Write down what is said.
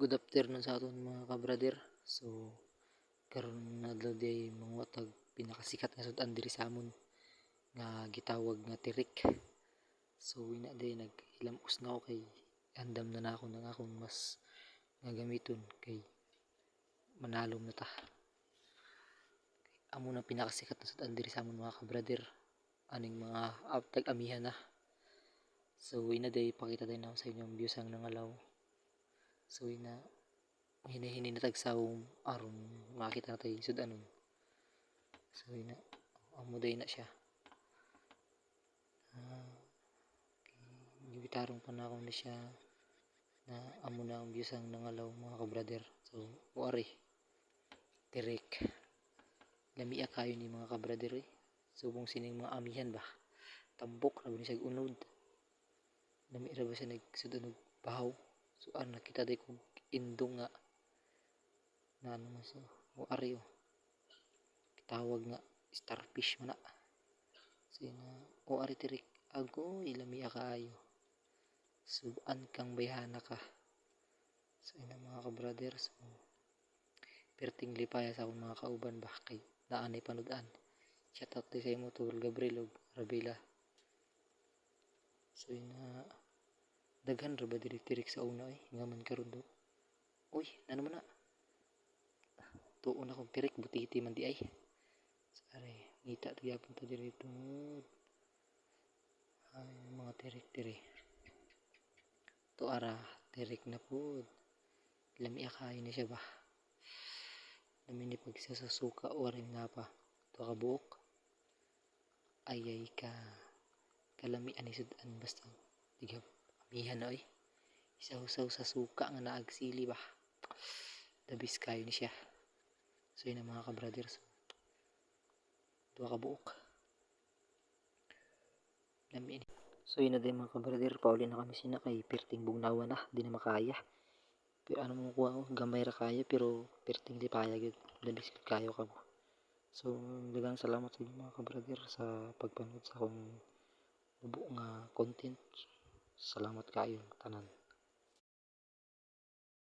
Good afternoon sa aton mga kabrader. So karon na adlaw day mga tag pinakasikat nga sudan diri sa amon nga gitawag nga tirik. So ina day naghilamos na ako kay andam na nako nang akong mas nga gamiton kay manalom na ta. Amo na pinakasikat na sudan diri sa amon mga kabrader. Aning mga uh, tag amihan na. So ina day pakita din ako sa inyo ang views ang nangalaw. So ina hini-hini na tagsawom aron makita na tayo sudanon. So ina amo day na siya. Uh, okay. Pa na ako na siya na amo na ang views ang nangalaw mga kabrader. So wari tirik lamia kayo ni mga kabrader eh. Subong sining mga amihan ba. Tambok na ba siya unod. Lami ra ba siya nagsudanog bahaw. So ano nakita day kong indong nga na ano man. O ari o. Tawag nga starfish man na. O ari tirik. Ago ilami kaayo. Suban kang bayhana ka. So yun mga kabrader. So perting lipaya sa mga kauban ba kay naanay panudan. Shout out sa imo to Gabriel og Rabela. So yun na daghan ra ba diri tirik sa una eh nga man karon do. Uy, nano man na. Tuon akong tirik butiti man di ay. Sare, ngita to yapon to diri tungod. Ay, mga tirik diri. To ara tirik na pud. Lami akayo ni siya ba. Lami ni pag sa suka o rin nga pa. To ka buok. Ayay ka. Kalami ani sudan basta. Diga amihan na oy. Isaw-saw sa suka nga naagsili ba. Dabis kayo ni siya. So yun ang mga kabrothers. Dua ka buok. Lami ni. So yun na din mga kabrother. Pauli na kami sina kay perting bugnawa na. Di na makaya. Pero ano mo kuha ko. Gamay ra kaya pero perting di paya gyud. Labis kayo ka mo. So dagang salamat sa inyo mga kabrother sa pagpanood sa akong bubo nga content. Salamat kayo tanan.